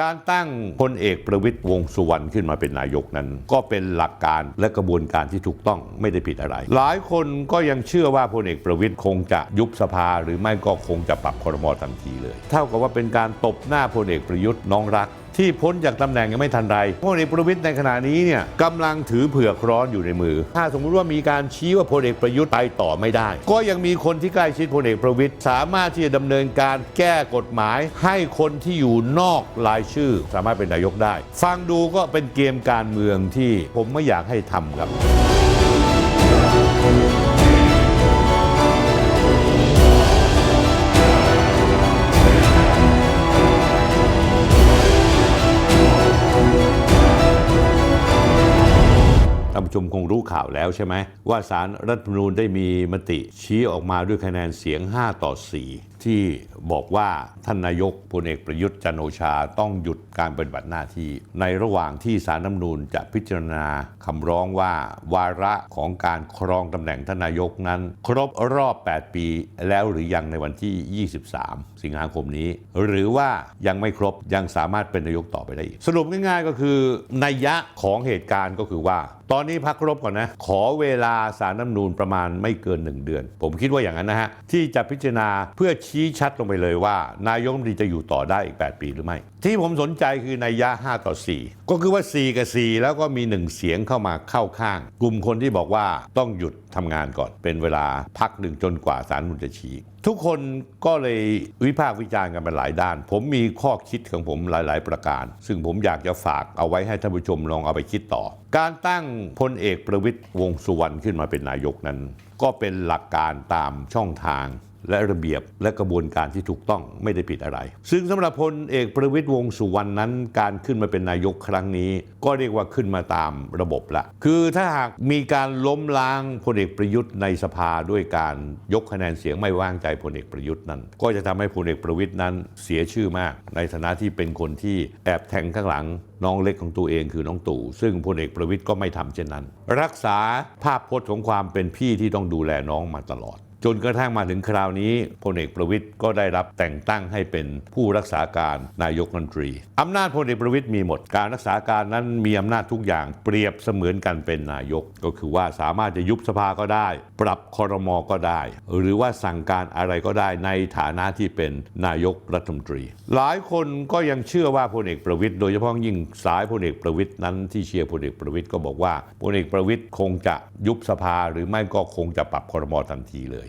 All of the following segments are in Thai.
การตั้งพลเอกประวิตยวงสุวรรณขึ้นมาเป็นนายกนั้น ก็เป็นหลักการและกระบวนการที่ถูกต้องไม่ได้ผิดอะไร หลายคนก็ยังเชื่อว่าพลเอกประวิตยคงจะยุบสภาหรือไม่ก็คงจะปรับครมทันทีเลย เท่ากับว่าเป็นการตบหน้าพลเอกประยุทธ์น้องรัก ที่พ้นจากตำแหน่งยังไม่ทันไรพลเอกประวิตยในขณะนี้เนี่ยกำลังถือเผือกร้อนอยู่ในมือ ถ้าสมมุติว่ามีการชี้ว่าพลเอกประยุทธ์ไปต่อไม่ได้ ก็ยังมีคนที่ใกล้ชิดพลเอกประวิตยสามารถที่จะดำเนินการแก้กฎหมาย ให้คนที่อยู่นอกรายชื่อ สามารถเป็นนายกได้ ฟังดูก็เป็นเกมการเมืองที่ผมไม่อยากให้ทำครับ ชมคงรู้ข่าวแล้วใช่ไหมว่าสารรัฐธรรมนูญได้มีมติชี้ออกมาด้วยคะแนนเสียง 5 ต่อ 4ที่บอกว่าท่านนายกพลเอกประยุทธ์จันโอชาต้องหยุดการปฏิบัติหน้าที่ ในระหว่างที่สารรัฐมนูญจะพิจารณาคำร้องว่า วาระของการครองตำแหน่งท่านนายกนั้น ครบรอบ 8 ปีแล้วหรือยังในวันที่ 23 สิงหาคมนี้ หรือว่ายังไม่ครบยังสามารถเป็นนายกต่อไปได้อีก สรุปง่ายๆก็คือนัยยะของเหตุการณ์ก็คือว่า ตอนนี้พักรบก่อนนะ ขอเวลาสารน้ำนูนประมาณไม่เกิน 1 เดือน ผมคิดว่าอย่างนั้นนะฮะที่จะพิจารณาเพื่อชี้ชัดลงไปเลยว่า นายกรัฐมนตรีจะอยู่ต่อได้อีก 8 ปีหรือไม่ ที่ผมสนใจคือนัยยะ 5 ต่อ 4 ก็คือว่า 4 กับ 4 แล้วก็มี 1 เสียงเข้ามาเข้าข้าง กลุ่มคนที่บอกว่าต้องหยุดทำงานก่อนเป็นเวลาพักหนึ่งจนกว่าสารมนุนจะชี้ทุกคนก็เลยวิพากษ์วิจารณ์กันมาหลายด้าน ผมมีข้อคิดของผมหลาย ๆ ประการ ซึ่งผมอยากจะฝากเอาไว้ให้ท่านผู้ชมลองเอาไปคิดต่อ การตั้งพลเอกประวิตยวงสุวรรณขึ้นมาเป็นนายกนั้น ก็เป็นหลักการตามช่องทาง และระเบียบและกระบวนการที่ถูกต้องไม่ได้ผิดอะไร ซึ่งสำหรับพลเอกประวิตยวงสุวรรณนั้น การขึ้นมาเป็นนายกครั้งนี้ ก็เรียกว่าขึ้นมาตามระบบละ คือถ้าหากมีการล้มล้างพลเอกประยุทธ์ในสภาด้วยการยกคะแนนเสียงไม่วางใจพลเอกประยุทธ์นั้น ก็จะทำให้พลเอกประวิตยนั้นเสียชื่อมาก ในฐานะที่เป็นคนที่แอบแทงข้างหลังน้องเล็กของตัวเองคือน้องตู่ซึ่งพลเอกประวิตยก็ไม่ทำเช่นนั้น รักษาภาพพจน์ของความเป็นพี่ที่ต้องดูแลน้องมาตลอด จนกระทั่งมาถึงคราวนี้พลเอกประวิตยก็ได้รับแต่งตั้งให้เป็นผู้รักษาการนายกรัฐมนตรีอำนาจพลเอกประวิตยมีหมดการรักษาการนั้นมีอำนาจทุกอย่างเปรียบเสมือนกันเป็นนายก ก็คือว่าสามารถจะยุบสภาก็ได้ ปรับคอรมอก็ได้ หรือว่าสั่งการอะไรก็ได้ในฐานะที่เป็นนายกรัฐมนตรี หลายคนก็ยังเชื่อว่าพลเอกประวิตยโดยเฉพาะยิ่งสายพลเอกประวิตยนั้นที่เชียร์พลเอกประวิตยก็บอกว่าพลเอกประวิตยคงจะยุบสภาหรือไม่ก็คงจะปรับคอรมอทันทีเลย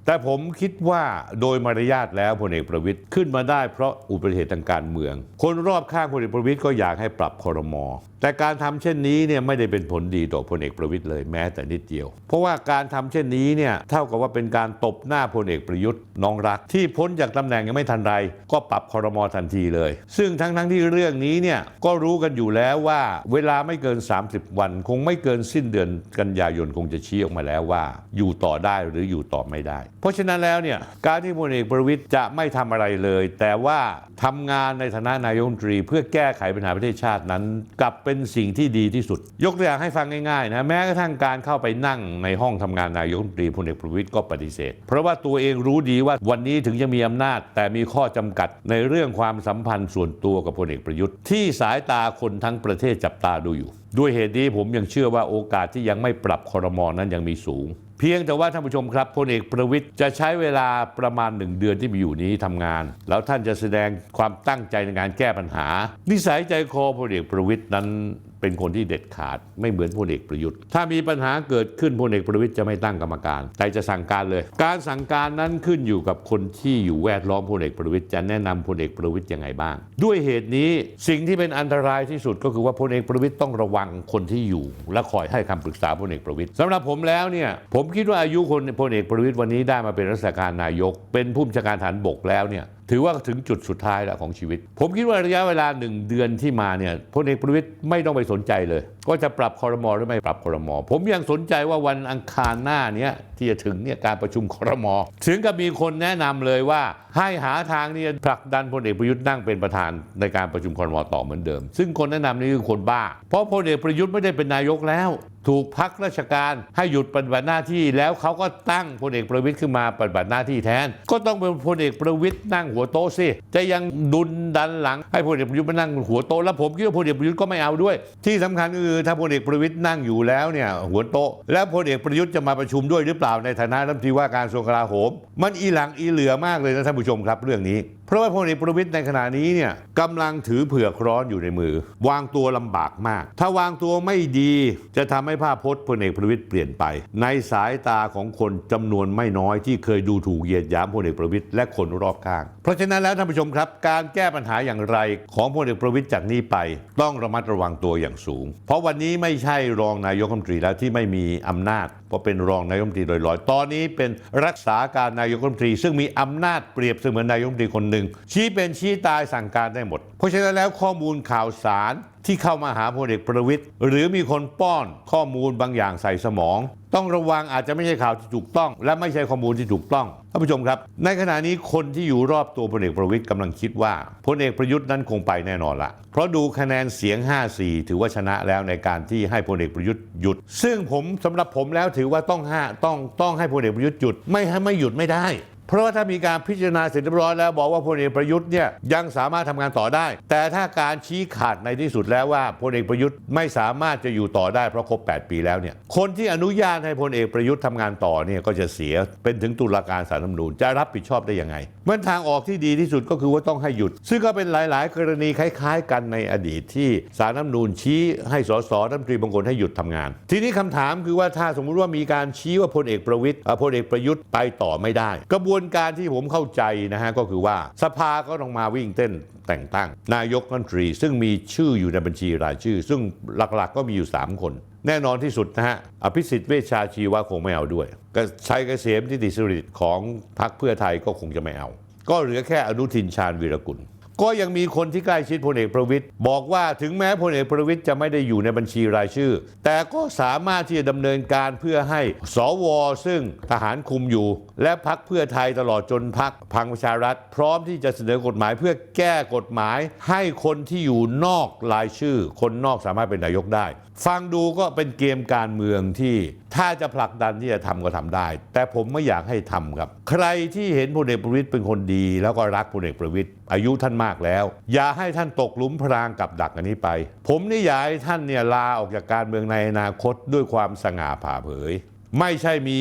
แต่ผมคิดว่าโดยมารยาทแล้วพลเอกประวิตยขึ้นมาได้เพราะอุบัติเหตุทางการเมือง คนรอบข้างพลเอกประวิตยก็อยากให้ปรับคอรมอแต่การทำเช่นนี้เนี่ยไม่ได้เป็นผลดีต่อพลเอกประวิตยเลยแม้แต่นิดเดียว เพราะว่าการทำเช่นนี้เนี่ยเท่ากับว่าเป็นการตบหน้าพลเอกประยุทธ์น้องรัก ที่พ้นจากตำแหน่งยังไม่ทันไร ก็ปรับคอรมอทันทีเลย ซึ่งทั้งทั้งที่เรื่องนี้เนี่ยก็รู้กันอยู่แล้วว่าเวลาไม่เกิน 30 วัน คงไม่เกินสิ้นเดือนกันยายนคงจะชี้ออกมาแล้วว่า อยู่ต่อได้หรืออยู่ต่อไม่ได้เพราะฉะนั้นแล้วเนี่ยการที่พลเอกประวิตยจะไม่ทำอะไรเลย แต่ว่าทำงานในฐานะนายกรัฐมนตรี เพื่อแก้ไขปัญหาประเทศชาตินั้นกลับเป็นสิ่งที่ดีที่สุด ยกตัวอย่างให้ฟังง่ายๆนะแม้กระทั่งการเข้าไปนั่งในห้องทำงานนายกรัฐมนตรีพลเอกประวิตยก็ปฏิเสธ เพราะว่าตัวเองรู้ดีว่าวันนี้ถึงจะมีอำนาจ แต่มีข้อจำกัดในเรื่องความสัมพันธ์ส่วนตัวกับพลเอกประยุทธ์ ที่สายตาคนทั้งประเทศจับตาดูอยู่ ด้วยเหตุนี้ผมยังเชื่อว่าโอกาสที่ยังไม่ปรับคอรมอนั้นยังมีสูง เพียงแต่ว่าท่านผู้ชมครับพลเอกประวิทย์จะใช้เวลาประมาณหนึ่งเดือนที่มีอยู่นี้ทำงาน แล้วท่านจะแสดงความตั้งใจในการแก้ปัญหา นิสัยใจคอพลเอกประวิทย์นั้น เป็นคนที่เด็ดขาดไม่เหมือนพลเอกประยุทธ์ ถ้ามีปัญหาเกิดขึ้นพลเอกประวิทย์จะไม่ตั้งกรรมการ แต่จะสั่งการเลย การสั่งการนั้นขึ้นอยู่กับคนที่อยู่แวดล้อมพลเอกประวิทย์จะแนะนำพลเอกประวิทย์ยังไงบ้าง ด้วยเหตุนี้สิ่งที่เป็นอันตรายที่สุดก็คือว่าพลเอกประวิทย์ต้องระวังคนที่อยู่ และคอยให้คำปรึกษาพลเอกประวิทย์สำหรับผมแล้วเนี่ยผมคิดว่าอายุคนพลเอกประวิทย์วันนี้ได้มาเป็นรักษาการนายก เป็นผู้บัญชาการฐานบกแล้วเนี่ย ถือว่าถึงจุดสุดท้ายแล้วของชีวิต ผมคิดว่าระยะเวลาหนึ่งเดือนที่มาเนี่ยพลเอกประวิตยไม่ต้องไปสนใจเลยก็จะปรับคอรมอหรือไม่ปรับคอรมอผมยังสนใจว่าวันอังคารหน้าเนี้ยที่จะถึงเนี่ยการประชุมคอรมอถึงกับมีคนแนะนำเลยว่าให้หาทางเนี่ยผลักดันพลเอกประยุทธ์นั่งเป็นประธานในการประชุมคอรมอต่อเหมือนเดิม ซึ่งคนแนะนำนี่คือคนบ้า เพราะพลเอกประยุทธ์ไม่ได้เป็นนายกแล้ว ถูกพักราชการให้หยุดปฏิบัติหน้าที่แล้วเขาก็ตั้งพลเอกประวิตยขึ้นมาปฏิบัติหน้าที่แทน ก็ต้องเป็นพลเอกประวิตยนั่งหัวโต๊ะสิจะยังดุนดันหลังให้พลเอกประยุทธ์มานั่งหัวโต๊ะแล้วผมคิดว่าพลเอกประยุทธ์ก็ไม่เอาด้วย ที่สำคัญคือถ้าพลเอกประวิตยนั่งอยู่แล้วเนี่ยหัวโต๊ะ แล้วพลเอกประยุทธ์จะมาประชุมด้วยหรือเปล่าในฐานะรัฐมนตรีว่าการกระทรวงกลาโหม มันอีหลังอีเหลือมากเลยนะท่านผู้ชมครับเรื่องนี้เพราะว่าพลเอกประวิตยในขณะนี้เนี่ยกำลังถือเผือกร้อนอยู่ในมือ วางตัวลำบากมาก ถ้าวางตัวไม่ดีจะทำใให้ภาพพจน์พลเอกประวิตยเปลี่ยนไป ในสายตาของคนจำนวนไม่น้อยที่เคยดูถูกเหยียดหยามพลเอกประวิตยและคนรอบข้าง เพราะฉะนั้นแล้วท่านผู้ชมครับ การแก้ปัญหาอย่างไรของพลเอกประวิตยจากนี้ไป ต้องระมัดระวังตัวอย่างสูง เพราะวันนี้ไม่ใช่รองนายกรัฐมนตรีแล้วที่ไม่มีอำนาจเพราะเป็นรองนายกรัฐมนตรีลอยๆ ตอนนี้เป็นรักษาการนายกรัฐมนตรี ซึ่งมีอำนาจเปรียบเสมือนนายกรัฐมนตรีคนหนึ่งชี้เป็นชี้ตายสั่งการได้หมด เพราะฉะนั้นแล้วข้อมูลข่าวสารที่เข้ามาหาพลเอกประวิตย์หรือมีคนป้อนข้อมูลบางอย่างใส่สมอง ต้องระวังอาจจะไม่ใช่ข่าวที่ถูกต้อง และไม่ใช่ข้อมูลที่ถูกต้องท่านผู้ชมครับ ในขณะนี้คนที่อยู่รอบตัวพลเอกประวิตย์กำลังคิดว่าพลเอกประยุทธ์นั้นคงไปแน่นอนละเพราะดูคะแนนเสียง 5-4 ถือว่าชนะแล้วในการที่ให้พลเอกประยุทธ์หยุด ซึ่งผมสำหรับผมแล้วถือว่าต้องห้าต้องต้องให้พลเอกประยุทธ์หยุดไม่ให้ไม่หยุดไม่ได้ เพราะว่าถ้ามีการพิจารณาเสร็จเรียบร้อยแล้วบอกว่าพลเอกประยุทธ์เนี่ยยังสามารถทำงานต่อได้ แต่ถ้าการชี้ขาดในที่สุดแล้วว่าพลเอกประยุทธ์ไม่สามารถจะอยู่ต่อได้เพราะครบ 8 ปีแล้วเนี่ยคนที่อนุญาตให้พลเอกประยุทธ์ทำงานต่อเนี่ยก็จะเสียเป็นถึงตุลาการสารรัฐมนูญจะรับผิดชอบได้ยังไงมันทางออกที่ดีที่สุดก็คือว่าต้องให้หยุด ซึ่งก็เป็นหลาย ๆ กรณีคล้าย ๆ กันในอดีตที่สารรัฐมนูญชี้ให้สสรัฐมนตรีบางคนให้หยุดทำงาน ทีนี้คำถามคือว่าถ้าสมมุติว่ามีการชี้ว่าพลเอกประวิทย์พลเอกประยุทธ์ไปต่อไม่ได้ กระบวนนการที่ผมเข้าใจนะฮะก็คือว่าสภาก็ต้องมาวิ่งเต้นแต่งตั้ง นายกรัฐมนตรี ซึ่งมีชื่ออยู่ในบัญชีรายชื่อ ซึ่งหลักๆ ก็มีอยู่ 3 คน แน่นอนที่สุดนะฮะอภิสิทธิ์เวชชาชีวะคงไม่เอาด้วยก็ชัยเกษมทิติสุริตของพรรคเพื่อไทยก็คงจะไม่เอา ก็เหลือแค่อนุทินชาญวีรกุล ก็ยังมีคนที่ใกล้ชิดพลเอกประวิตยบอกว่าถึงแม้พลเอกประวิตยจะไม่ได้อยู่ในบัญชีรายชื่อ แต่ก็สามารถที่จะดำเนินการเพื่อให้สวซึ่งทหารคุมอยู่ และพักเพื่อไทยตลอดจนพักพังประชารัฐ พร้อมที่จะเสนอกฎหมายเพื่อแก้กฎหมาย ให้คนที่อยู่นอกรายชื่อ คนนอกสามารถเป็นนายกได้ ฟังดูก็เป็นเกมการเมืองที่ ถ้าจะผลักดันที่จะทำก็ทำได้ แต่ผมไม่อยากให้ทำครับ ใครที่เห็นพลเอกประวิตยเป็นคนดี แล้วก็รักพลเอกประวิตยอายุท่านมากแล้ว อย่าให้ท่านตกหลุมพรางกับดักอันนี้ไป ผมนี่อยากให้ท่านเนี่ยลาออกจากการเมืองในอนาคตด้วยความสง่าผ่าเผย ไม่ใช่มี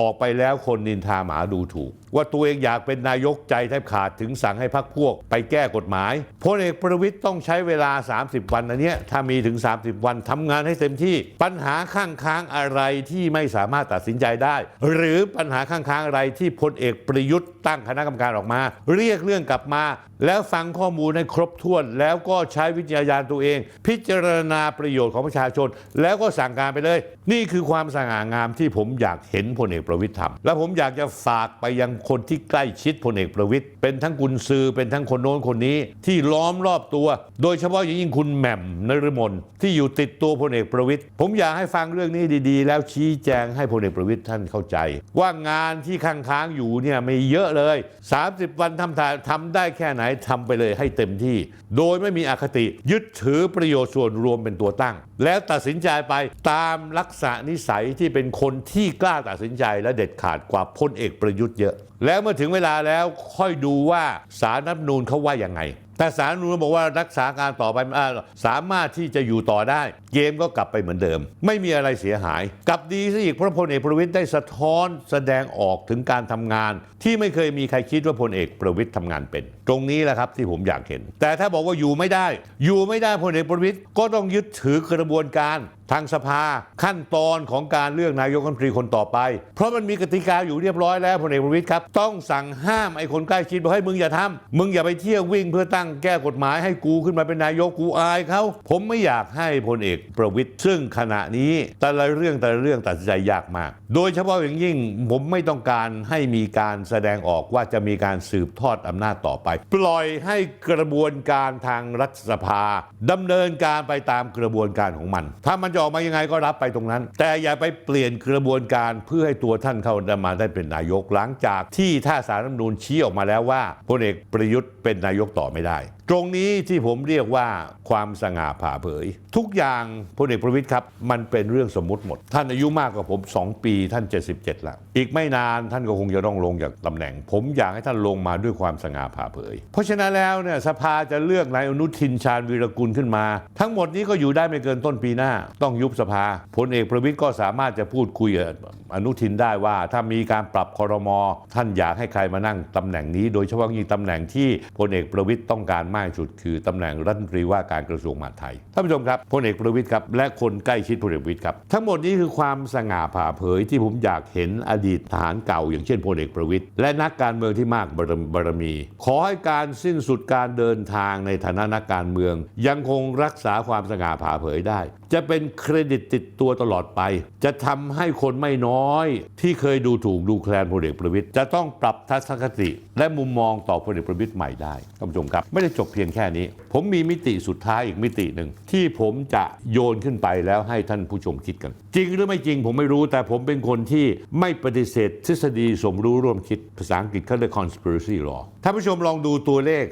ออกไปแล้วคนนินทาหมาดูถูกว่าตัวเองอยากเป็นนายกใจแทบขาดถึงสั่งให้พักพวกไปแก้กฎหมายพลเอกประวิตยต้องใช้เวลา 30 วันอันนี้ถ้ามีถึง 30 วันทำงานให้เต็มที่ปัญหาข้างค้างอะไรที่ไม่สามารถตัดสินใจได้ หรือปัญหาข้างค้างอะไรที่พลเอกประยุทธ์ตั้งคณะกรรมการออกมา เรียกเรื่องกลับมา แล้วฟังข้อมูลให้ครบถ้วน แล้วก็ใช้วิจารณญาณตัวเอง พิจารณาประโยชน์ของประชาชน แล้วก็สั่งการไปเลย นี่คือความสง่างามที่ผมอยากเห็นพลเอกประวิตยทำและผมอยากจะฝากไปยังคนที่ใกล้ชิดพลเอกประวิตยเป็นทั้งกุญซือเป็นทั้งคนโน้นคนนี้ที่ล้อมรอบตัว โดยเฉพาะอย่างยิ่งคุณแหม่มนฤมลที่อยู่ติดตัวพลเอกประวิตยผมอยากให้ฟังเรื่องนี้ดีๆ แล้วชี้แจงให้พลเอกประวิตยท่านเข้าใจ ว่างานที่ค้างๆอยู่เนี่ยไม่เยอะเลย 30 วันทำทาทำได้แค่ไหนทำไปเลยให้เต็มที่ โดยไม่มีอคติยึดถือประโยชน์ส่วนรวมเป็นตัวตั้ง แล้วตัดสินใจไปตามลักษณะนิสัยที่เป็นคนที่กล้าตัดสินใจและเด็ดขาดกว่าพลเอกประยุทธ์เยอะแล้วเมื่อถึงเวลาแล้วค่อยดูว่าสารรัฐนูญเขาว่าอย่างไง แต่สารรัฐนูญบอกว่ารักษาการต่อไปอสามารถที่จะอยู่ต่อได้ เกมก็กลับไปเหมือนเดิม ไม่มีอะไรเสียหาย กลับดีซะอีกเพราะพลเอกประวิตยได้สะท้อนแสดงออกถึงการทำงาน ที่ไม่เคยมีใครคิดว่าพลเอกประวิตยทำงานเป็น ตรงนี้แหละครับที่ผมอยากเห็น แต่ถ้าบอกว่าอยู่ไม่ได้ อยู่ไม่ได้พลเอกประวิตยก็ต้องยึดถือกระบวนการทางสภาขั้นตอนของการเลือกนายกรัฐมนตรีคนต่อไป เพราะมันมีกติกาอยู่เรียบร้อยแล้วพลเอกประวิตยครับ ต้องสั่งห้ามไอ้คนใกล้ชิดบอกให้มึงอย่าทำมึงอย่าไปเที่ยววิ่งเพื่อตั้งแก้กฎหมายให้กูขึ้นมาเป็นนายกกูอายเขาผมไม่อยากให้พลเอกประวิตยซึ่งขณะนี้แต่ละเรื่องแต่ละเรื่องตัดสินใจยากมาก โดยเฉพาะอย่างยิ่งผมไม่ต้องการให้มีการแสดงออกว่าจะมีการสืบทอดอำนาจต่อไป ปล่อยให้กระบวนการทางรัฐสภาดำเนินการไปตามกระบวนการของมันถ้ามันจะออกมายังไงก็รับไปตรงนั้น แต่อย่าไปเปลี่ยนกระบวนการเพื่อให้ตัวท่านเข้ามาได้เป็นนายกหลังจากที่ถ้าสารรัฐมนูญชี้ออกมาแล้วว่าพลเอกประยุทธ์เป็นนายกต่อไม่ได้ ตรงนี้ที่ผมเรียกว่าความสง่าผ่าเผย ทุกอย่างพลเอกประวิตยครับ มันเป็นเรื่องสมมุติหมด ท่านอายุมากกว่าผม 2 ปีท่าน 77 แล้ว อีกไม่นานท่านก็คงจะต้องลงจากตำแหน่ง ผมอยากให้ท่านลงมาด้วยความสง่าผ่าเผย เพราะฉะนั้นแล้วเนี่ยสภาจะเลือกนายอนุทินชาญวีรกุลขึ้นมา ทั้งหมดนี้ก็อยู่ได้ไม่เกินต้นปีหน้า ต้องยุบสภาพลเอกประวิตยก็สามารถจะพูดคุยกับอนุทินได้ว่า ถ้ามีการปรับคอรมอท่านอยากให้ใครมานั่งตำแหน่งนี้ โดยเฉพาะยิ่งตำแหน่งที่พลเอกประวิตยต้องการมากที่สุด คือตำแหน่งรัฐมนตรีว่าการกระทรวงมหาดไทยท่านผู้ชมครับพลเอกประวิตยครับและคนใกล้ชิดพลเอกประวิตยครับทั้งหมดนี้คือความสง่าผ่าเผยที่ผมอยากเห็นอดีตทหารเก่า อย่างเช่นพลเอกประวิตยและนักการเมืองที่มากบารบารมี ขอให้การสิ้นสุดการเดินทางในฐานะนักการเมือง ยังคงรักษาความสง่าผ่าเผยได้จะเป็นเครดิตติดตัวตลอดไป จะทำให้คนไม่น้อย ที่เคยดูถูกดูแคลนพลเอกประวิตยจะต้องปรับทัศนคติ และมุมมองต่อพลเอกประวิตยใหม่ได้ท่านผู้ชมครับ ไม่ได้จบเพียงแค่นี้ ผมมีมิติสุดท้ายอีกมิติหนึ่งที่ผมจะโยนขึ้นไปแล้วให้ท่านผู้ชมคิดกัน จริงหรือไม่จริงผมไม่รู้แต่ผมเป็นคนที่ไม่ปฏิเสธทฤษฎีสมรู้ร่วมคิดภาษาอังกฤษเขาเรียก conspiracy law ท่านผู้ชมลองดูตัวเลข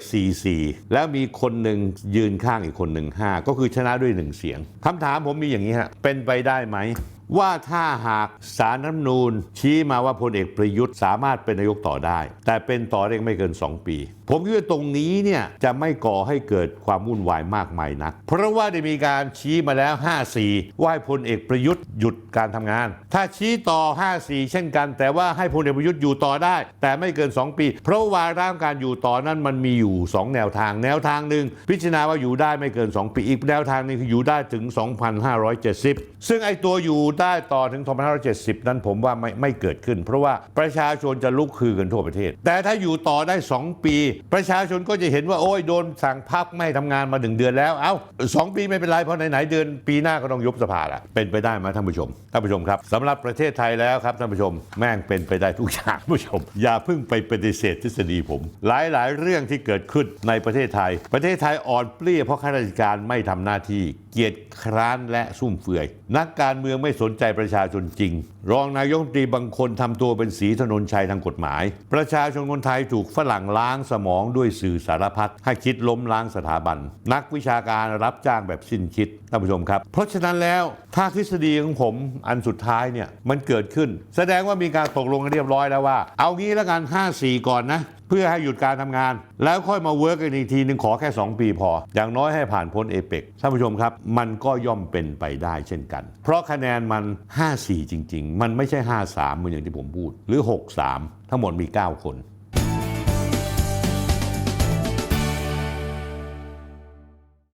44 แล้วมีคนหนึ่งยืนข้างอีกคนหนึ่ง5ก็คือชนะด้วยหนึ่งเสียงคำถามผมมีอย่างนี้ฮะเป็นไปได้ไหม ว่าถ้าหากสารรัฐนูญชี้มาว่าพลเอกประยุทธ์สามารถเป็นนายกต่อได้ แต่เป็นต่อได้ไม่เกิน 2 ปี ผมคิดว่าตรงนี้เนี่ยจะไม่ก่อให้เกิดความวุ่นวายมากมายนัก เพราะว่าได้มีการชี้มาแล้ว 54 ว่าให้พลเอกประยุทธ์หยุดการทำงาน ถ้าชี้ต่อ 54 เช่นกัน แต่ว่าให้พลเอกประยุทธ์อยู่ต่อได้ แต่ไม่เกิน 2 ปี เพราะว่าวาระการอยู่ต่อนั้นมันมีอยู่ 2 แนวทาง แนวทางหนึ่งพิจารณาว่าอยู่ได้ไม่เกิน 2 ปีอีกแนวทางหนึงคืออยู่ได้ถึง 2,570 ซึ่งไอ้ตัวอยู่ได้ต่อถึง 2,570 นั้นผมว่าไม่ไม่เกิดขึ้น เพราะว่าประชาชนจะลุกคือกันทั่วประเทศ แต่ถ้าอยู่ต่อได้ 2 ปี ประชาชนก็จะเห็นว่าโอ้ยโดนสั่งพักไม่ให้ทำงานมาหนึ่งเดือนแล้ว เอ้าสองปีไม่เป็นไร เพราะไหนๆเดือนปีหน้าก็ต้องยุบสภาละเป็นไปได้ไหมท่านผู้ชมท่านผู้ชมครับสำหรับประเทศไทยแล้วครับท่านผู้ชม แม่งเป็นไปได้ทุกอย่างผู้ชม อย่าเพิ่งไปปฏิเสธทฤษฎีผม หลายๆ เรื่องที่เกิดขึ้นในประเทศไทย ประเทศไทยอ่อนเปลี้ยเพราะข้าราชการไม่ทำหน้าที่ เกียรติคร้านและซุ่มเฟือย นักการเมืองไม่สนนใจประชาชนจริง รองนายกรัฐมนตรีบางคนทำตัวเป็นสีถนนชัยทางกฎหมาย ประชาชนคนไทยถูกฝรั่งล้างสมองด้วยสื่อสารพัดให้คิดล้มล้างสถาบัน นักวิชาการรับจ้างแบบสิ้นคิดท่านผู้ชมครับ เพราะฉะนั้นแล้วถ้าทฤษฎีของผมอันสุดท้ายเนี่ยมันเกิดขึ้น แสดงว่ามีการตกลงกันเรียบร้อยแล้วว่า เอางี้แล้วกัน 5-4 ก่อนนะเพื่อให้หยุดการทำงาน แล้วค่อยมาเวิร์กกันอีกทีหนึ่งขอแค่ 2 ปีพอ อย่างน้อยให้ผ่านพ้นเอเปกท่านผู้ชมครับ มันก็ย่อมเป็นไปได้เช่นกัน เพราะคะแนนมัน 5-4 จริง ๆมันไม่ใช่ 5-3 เหมือนอย่างที่ผมพูด หรือ 6-3 ทั้งหมดมี 9 คน